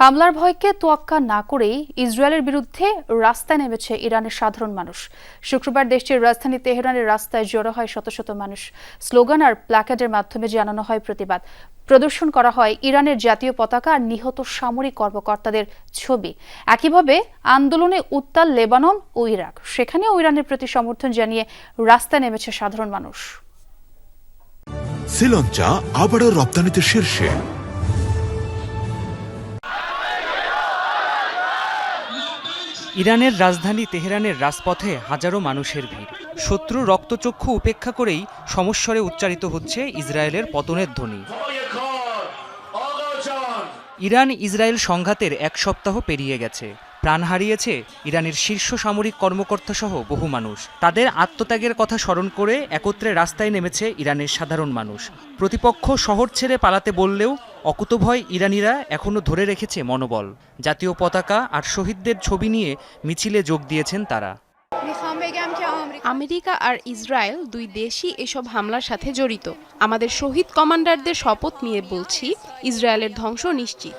হামলার ভয়কে তোয়াক্কা না করেই ইসরায়েলের বিরুদ্ধে রাস্তায় নেমেছে ইরানের সাধারণ মানুষ। শুক্রবার দেশটির রাজধানী তেহরানের রাস্তায় জড়ো হয় শত শত মানুষ। স্লোগান আর প্ল্যাকার্ডের মাধ্যমে জানানো হয় প্রতিবাদ। প্রদর্শন করা হয় ইরানের জাতীয় পতাকা আর নিহত সামরিক কর্মকর্তাদের ছবি। একইভাবে আন্দোলনে উত্তাল লেবানন ও ইরাক। সেখানেও ইরানের প্রতি সমর্থন জানিয়ে রাস্তায় নেমেছে সাধারণ মানুষ। শ্রীলঞ্চা আবারও রপ্তানিতে শীর্ষে। ইরানের রাজধানী তেহরানের রাজপথে হাজারো মানুষের ভিড়। শত্রু রক্তচক্ষু উপেক্ষা করেই সমস্বরে উচ্চারিত হচ্ছে ইসরায়েলের পতনের ধ্বনি। ইরান ইসরায়েল সংঘাতের এক সপ্তাহ পেরিয়ে গেছে। প্রাণ হারিয়েছে ইরানের শীর্ষ সামরিক কর্মকর্তা সহ বহু মানুষ। তাদের আত্মত্যাগের কথা স্মরণ করে একত্রে রাস্তায় নেমেছে ইরানের সাধারণ মানুষ। প্রতিপক্ষ শহর ছেড়ে পালাতে বললেও অকুতভয় ইরানিরা এখনও ধরে রেখেছে মনোবল। জাতীয় পতাকা আর শহীদদের ছবি নিয়ে মিছিলে যোগ দিয়েছেন তারা। আমেরিকা আর ইসরায়েল দুই দেশই এসব হামলার সাথে জড়িত। আমাদের শহীদ কমান্ডারদের শপথ নিয়ে বলছি ইসরায়েলের ধ্বংস নিশ্চিত।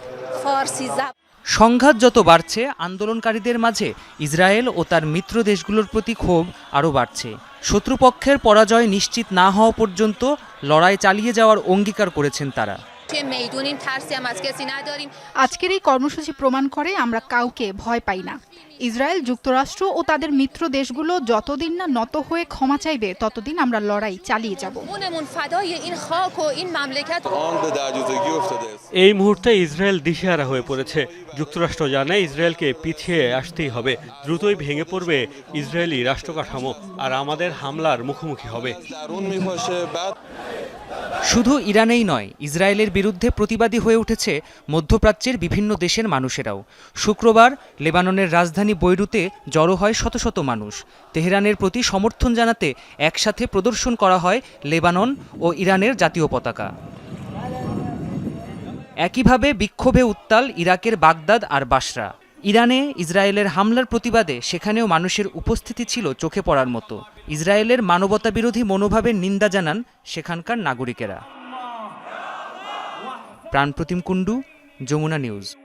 সংঘাত যত বাড়ছে আন্দোলনকারীদের মাঝে ইসরায়েল ও তার মিত্র দেশগুলোর প্রতি ক্ষোভ আরও বাড়ছে। শত্রুপক্ষের পরাজয় নিশ্চিত না হওয়া পর্যন্ত লড়াই চালিয়ে যাওয়ার অঙ্গীকার করেছেন তারা। توی میدونیم ترسی هم از کسی نداریم আজকের এই কর্মসূচি প্রমাণ করে আমরা কাউকে ভয় পাই না ইসরায়েল যুক্তরাষ্ট্র ও তাদের মিত্র দেশগুলো যতদিন না নত হয়ে ক্ষমা চাইবে ততদিন আমরা লড়াই চালিয়ে যাব خونمون فدای این خاک و این مملکت آن به درجوزگی افتاده است এই মুহূর্তে ইসরায়েল দিশেহারা হয়ে পড়েছে যুক্তরাষ্ট্র জানায় ইসরায়েলকে পিছিয়ে আসতেই হবে দ্রুতই ভেঙে পড়বে ইসরায়েলি রাষ্ট্রকাঠামো আর আমাদের হামলার মুখোমুখি হবে درون میپاشه بعد শুধু ইরানেই নয়, ইসরায়েলের বিরুদ্ধে প্রতিবাদী হয়ে উঠেছে মধ্যপ্রাচ্যের বিভিন্ন দেশের মানুষেরাও। শুক্রবার লেবাননের রাজধানী বৈরুতে জড়ো হয় শত শত মানুষ। তেহরানের প্রতি সমর্থন জানাতে একসাথে প্রদর্শন করা হয় লেবানন ও ইরানের জাতীয় পতাকা। একইভাবে বিক্ষোভে উত্তাল ইরাকের বাগদাদ আর বাসরা। ইরানে ইসরায়েলের হামলার প্রতিবাদে সেখানেও মানুষের উপস্থিতি ছিল চোখে পড়ার মতো। ইসরায়েলের মানবতাবিরোধী মনোভাবের নিন্দা জানান সেখানকার নাগরিকেরা। প্রাণপ্রতিম কুণ্ডু, যমুনা নিউজ।